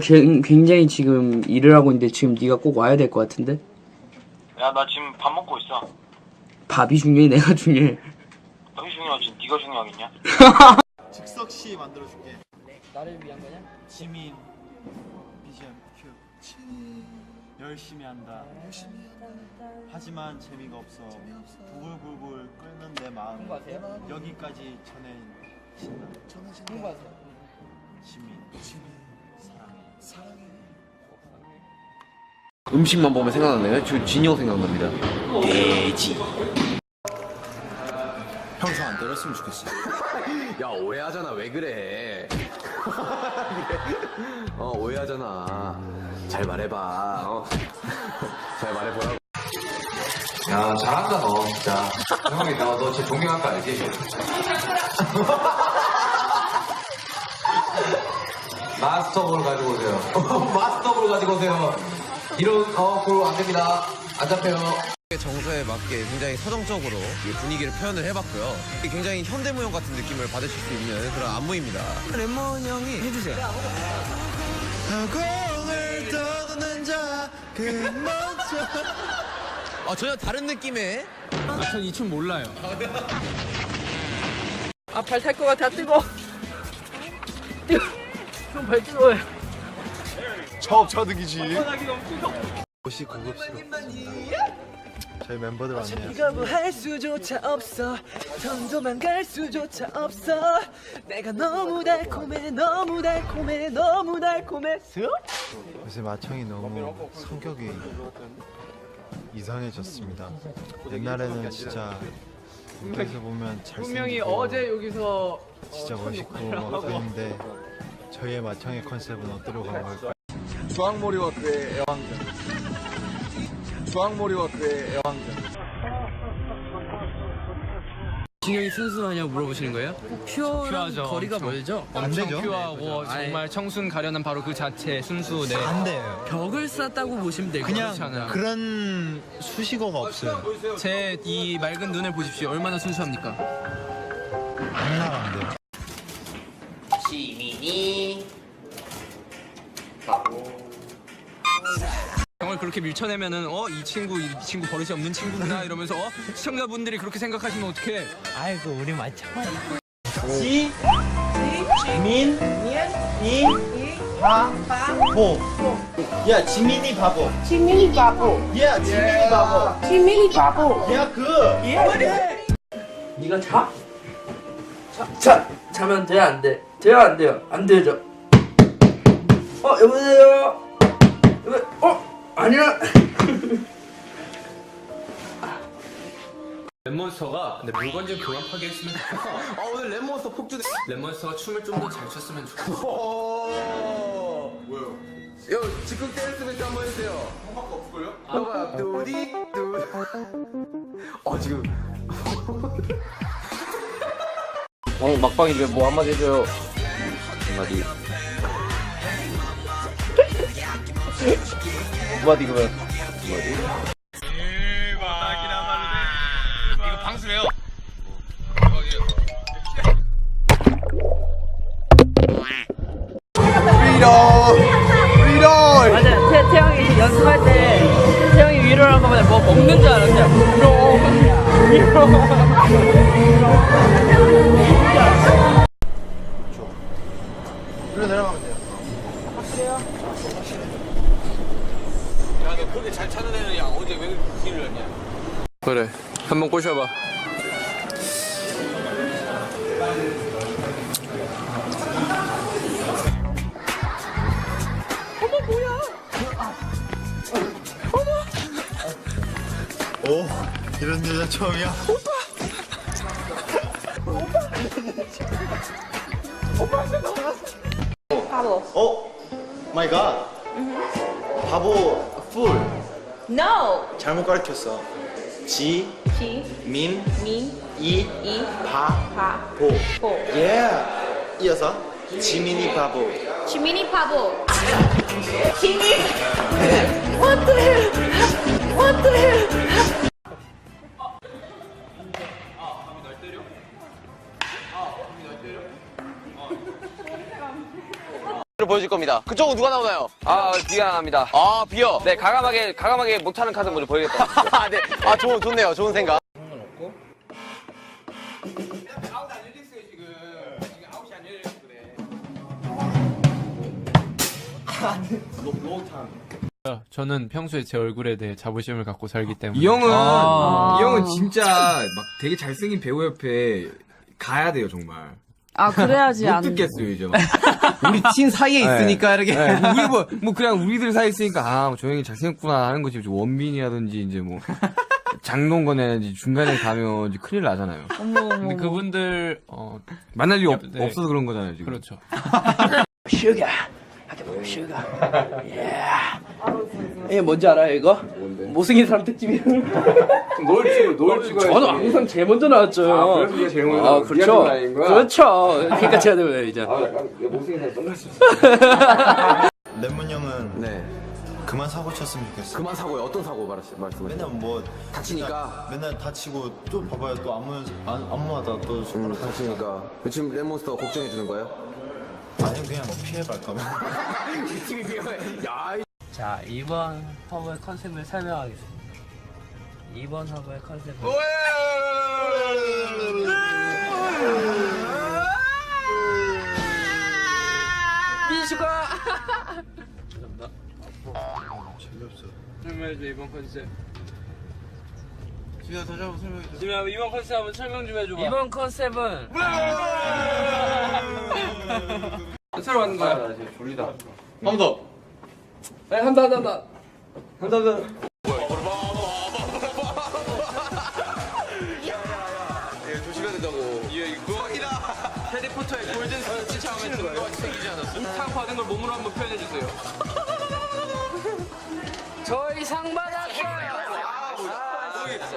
굉- 굉장히 지금 일을 하고 있는데 지금 네가 꼭 와야 될 것 같은데? 야, 나 지금 밥 먹고 있어. 밥이 중요해 내가 중요해 너희 중요하지. 네가 중요하겠냐? 즉석 시 만들어줄게. 나를 위한 거냐? 지민 BGM 큐. 열심히 한다. 하지만 재미가 없어. 부글부글 끓는 내 마음. 여기까지 전해진다. 홍보하세요 지민. 사랑해. 음식만 보면 생각나네요. 저 진영 생각납니다. 돼지. 평소 안 때렸으면 좋겠어. 야 오해하잖아. 왜 그래? 어 오해하잖아. 잘 말해봐. 어. 잘 말해보라고. 야 잘한다 너 진짜. 형이 나너 진짜 존경할 거 알지? 마스터볼 가지고 오세요. 마스터볼 가지고 오세요. 이런 어볼안 됩니다. 안 잡혀요. 정서에 맞게 굉장히 서정적으로 이 분위기를 표현을 해봤고요. 굉장히 현대무용 같은 느낌을 받으실 수 있는 그런 안무입니다. 레몬 형이 해주세요. 공을 떠도는 자그 먼저. 아 전혀 다른 느낌의 아발탈 것 같아 뜨거 좀발 뜨거워요 차업 차득이지. 옷이 고급스럽습니다. 저희 멤버들 왔네요. 거부할 수조차 없어 전 도망갈 수조차 없어 내가 너무 달콤해 너무 달콤해 너무 달콤해 요새 마청이 너무 성격이 이상해졌습니다. 옛날에는 진짜 무대에서 보면 분명히 잘생기고 어제 여기서 진짜 멋있고 막 그랬는데 저희의 마청의 컨셉은 어디로 간 걸까요? 주황머리와 그의 애왕전. 주황머리와 그의 애왕전. 진영이 순수하냐고 물어보시는 거예요? 퓨어랑 거리가 멀죠? 안 되죠? 퓨어하고 정말 청순 가련한 바로 그 자체 순수 네. 안 돼요. 벽을 쌓았다고 보시면 될것 그냥 같아요 그런 수식어가 없어요. 제 이 맑은 눈을 보십시오 얼마나 순수합니까 장난 안 돼요. 정말 그렇게 밀쳐내면은 어 이 친구 이 친구 버릇이 없는 친구구나 이러면서 어 시청자분들이 그렇게 생각하시면 어떡해 아이고 우리 마찬가지 보. 야 지민이 바보. 지민이 바보. 야 지민이 바보. 지민이 바보. 야 그. 네가 자? 자, 자 자면 돼? 안 돼? 돼요? 안 돼요? 안 되죠? 어 여보세요? 여보, 어? 아니야 랩몬스터가 근데 물건 좀 그만 파괴했으면 좋겠어 아 오늘 랩몬스터 폭주. 랩몬스터가 춤을 좀 더 잘 췄으면 좋겠어 뭐요? 요 즉흥 댄스 멘트 한번 해주세요. 형밖에 없을걸요? 봐봐 뚜디 뚜. 어 지금. 어 막방인데 뭐 한마디 해줘요. 한마디. 그러면? 한마디. 이거 방수래요. 맞아 태, 태영이 연습할 때 태영이 위로라는 거보다 뭐 먹는 줄 알았어요. 위로. 위로 내려가면 돼요. 그렇게 잘 찾는 애는 야 어제 왜 길을 했냐? 그래 한번 꼬셔봐. 오 이런 여자 처음이야. 바보. 어? 마이 갓. 바보 풀 No. 잘못 가르쳤어. 지, 지, 민, 민, 이, 이, 바, 바, 보. 보. 예. 이어서 지민이 바보. 지민이 바보. 지민. What the hell? What the hell? 보여줄 겁니다. 그쪽은 누가 나오나요? 아, 비가 합니다. 아, 비어. 네, 가감하게, 가감하게 못하는 카드 먼저 보여겠다. 아, 네. 아, 좋, 좋네요. 좋은 생각. 저는 평소에 제 얼굴에 대해 자부심을 갖고 살기 때문에 이 형은 아. 이 형은 진짜 막 되게 잘생긴 배우 옆에 가야 돼요 정말. 아 그래야지 못 안 듣겠어요 이제 막. 우리 팀 사이에 있으니까 이렇게. 네, 우리 뭐, 뭐 그냥 우리들 사이 있으니까 아, 저 형이 잘생겼구나 하는 거지. 원빈이라든지 이제 뭐 장동건이라든지 중간에 가면 이제 큰일 나잖아요. 근데 그분들 어 만날 일 없, 네. 없어서 그런 거잖아요 지금. 그렇죠. 슈가. 보면 슈가. 예. 이게 뭔지 알아요 이거? 못생긴 사람 특집이에요. 널 찍어, 널 찍어. 저는 항상 제일 먼저 나왔죠. 아, 그래서 네가 제일 먼저 아. 그렇죠. 그렇죠. 그러니까 제가 되면 이제. 아, 약간 못생긴 사람 똥같이. lemon 형은 네. 그만 사고 쳤으면 좋겠어. 그만 사고요. 어떤 사고 말씀, 말씀하세요? 맨날 뭐 다치니까. 맨날 다치고 또 봐봐요 또 안무 안- 안무하다 또 음, 다치니까. 지금 레몬스터 걱정해 주는 거예요? 아니면 그냥 뭐 피해갈까 봐. 팀이 비어해. 야, 자 이번 화보의 컨셉을 설명하겠습니다 이번 화보의 컨셉은 민수가 설명해줘 이번 컨셉. 지금 다시 한번 설명해줘. 지금 이번 컨셉 한번 설명 좀 해줘봐. 이번 컨셉은 새로 하는 거야. 한번 더. 네, 한다 한다 한다. 한다 한다. 예. 예. 해리포터의 골든 등과 않았어. 상 받은 걸 몸으로 한번 표현해 주세요. 저희 상 받았어요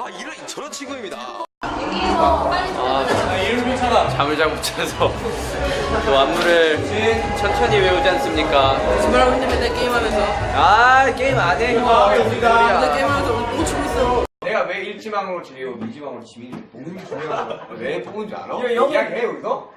아, 이런, 저런 친구입니다. 잠을 잘 못 자서 또 안무를 천천히 외우지 않습니까? 지금이라고 근데 맨날 게임하면서 아, 게임 안 해. 맨날 게임하면서 못 치고 있어 내가 왜 일지망으로 지내고 민지망으로 지민이 뽑는 게 중요한 거야? 왜 뽑은 줄 알아? 이야기해 여기서?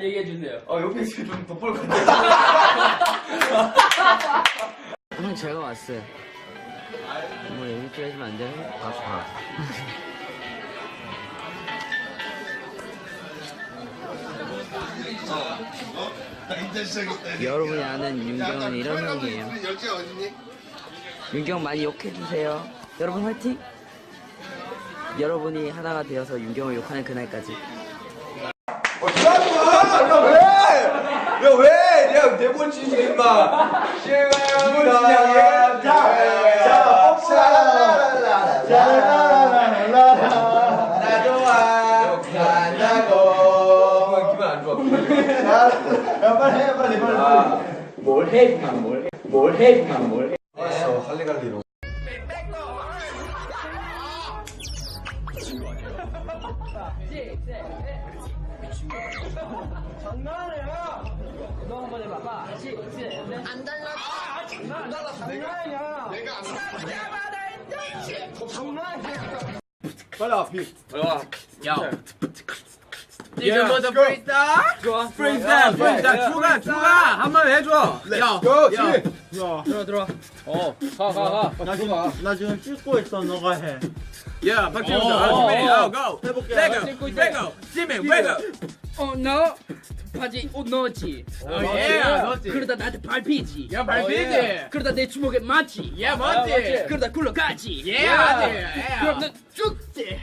얘기해 주세요 어 옆에 있으면 좀 돋볼 것 같아. 형 제가 왔어요 뭐 얘기 좀 해주면 안 돼요? 가서 봐 여러분이 아는 윤경은 이런 형이에요 윤경 많이 욕해주세요 여러분 화이팅! 여러분이 하나가 되어서 윤경을 욕하는 그날까지 야 왜? 내가 네번 치지 임마. 시간이야. 야 빨리 해 빨리 빨리. 뭘 해? 그만 뭘 해? 뭘 해? 그만 뭘 해? 알았어 할리갈리로. 유머더 브레 이스타 좋아 브레이스타 브레이스타 추가 추가 한번 해줘. 야, 야, 들어 들어 어가가가 나 지금 찍고 있어 너가 해. 야, 박지훈, 어, 아, 어, 어. 아, go. 해볼게. 레고. 레고, 지민, 레고. 어, 너 바지 옷 넣었지. 어, 예, 넣었지. 그러다 나한테 밟히지. 야, 밟히지. 어, 예. 그러다 내 주먹에 맞지. 야, 맞지. 그러다 굴러가지. 예, 맞지. 예. 그럼 너 죽지.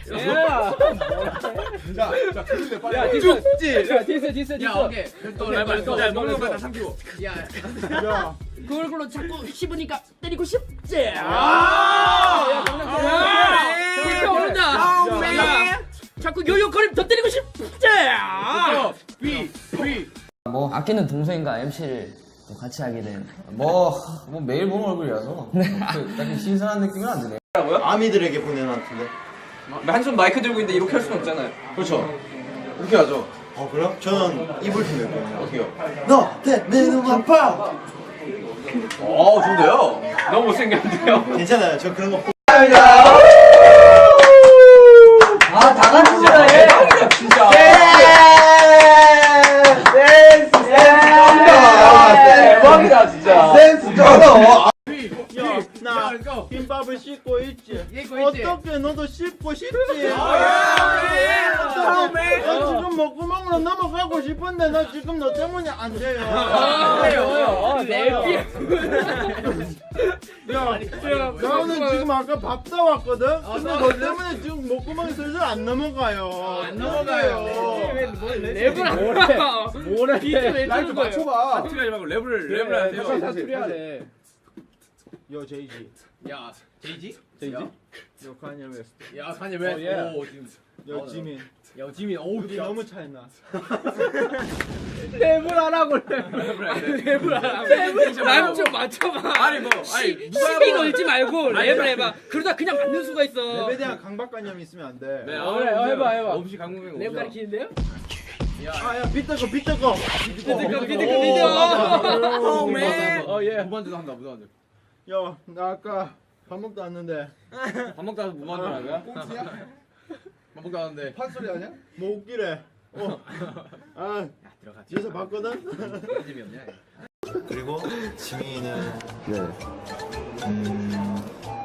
야, 죽지. 야, 디스 디스 디스. 야, 오케이. 또 해봐, 또 야, 먹는 거다 삼키고. 그 얼굴로 자꾸 씹으니까 때리고 싶지. 아! 야, 장난꾸러기. 그렇게 오른다. 야, 자꾸 요요거리면 더 때리고 싶지. 비, 비. 뭐 아끼는 동생과 MC를 같이 하게 된 뭐, 뭐 매일 보는 얼굴이라서 그 딱히 신선한 느낌은 안 드네. 아미들에게 보내놨는데. 한 손 마이크 들고 있는데 이렇게 할 수는 없잖아요. 그렇죠. 그렇게 하죠. 어 그럼? 저는 이불 팀일 거예요. 어떻게요? 너내눈 아파. 어, 좋은데요? 너무 못생겼는데요? 괜찮아요. 저 그런 거. 아다 같이 잘해. 진짜. 댄스 댄스. 댄스잖아. 나 김밥을 씻고 있지. 어떻게 너도 씻고 싶지? 나 지금 목구멍으로 넘어가고 싶은데 나 지금 너 때문에 안 돼요. 야, 나는 지금 아까 밥 사왔거든. 근데 너 때문에 지금 목구멍이 슬슬 안 넘어가요. 안 넘어가요. 랩을 안 뭐래? 비트 왜 맞춰봐. 하지 말고 랩을 랩을 하세요. 사투리 하래. 요 제이지. 야 제이지? 제이지? 요 카니엘 웨스트. 야 사님 왜? 예. 오 지금. 요 지민. 야 지민 어우 우리 너무 차이나. 랩을 하라고 랩을 하라고 랩을 좀 맞춰봐 아니 뭐 아니 시비 걸지 말고 랩을 해봐 그러다 그냥 맞는 수가 있어 랩에 대한 강박관념이 있으면 안 돼. 네, 어, 해봐 해봐 없이 강국행 랩 가르치는데요? 아야 비트거 비트거. 비트거 비트거 비트거 오맨 어예 무반주도 한다 무반주 야, 나 아까 밥 먹다 왔는데 밥 먹다 와서 무반주 하는 거야? 밥 먹다 왔는데 판소리 아니야? 뭐 웃기래. 어. 아, 뒤에서 봤거든. 그리고 지민이는 음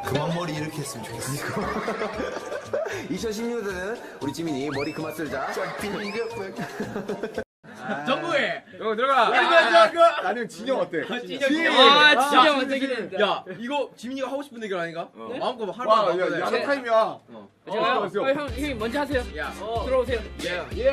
그만 머리 이렇게 했으면 좋겠어 2016년에는 우리 지민이 머리 그만 쓸자. 정국해 여기 들어가 나는 진영 어때? 아 진짜 완전히 된다 야 이거 지민이가 하고 싶은 얘기 아닌가? 마음껏 할 와, 말 야. 야자 타임이야. 제가요? 어, 형, 형이 먼저 하세요. 야, 들어오세요. 예. 예.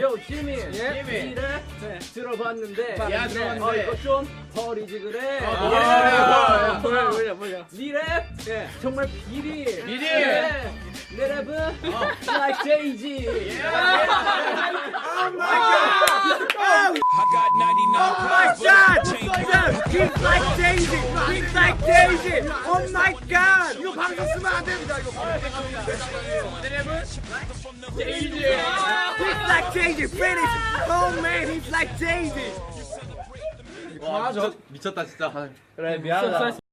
요, 지민. 예. 지민. 네, 들어봤는데. 야, 들어봤는데. 어, 이거 좀 버리지 그래. 어, 예. 버려, 몰라, 몰라, 몰라. 니 랩? 예. 정말 비리. 비리. 예. 내 랩은 like Jay-Z. 예. Oh my god. Oh my god. He's like Jay-Z. He's like Jay-Z. Oh my god. 이거 방송 쓰면 안 됩니다. 이거 내 랩은 Jay-Z. He's like Jay-Z. Finish. Oh man, he's like Jay-Z. 와 미쳤, 미쳤다 진짜 그래, 미안하다.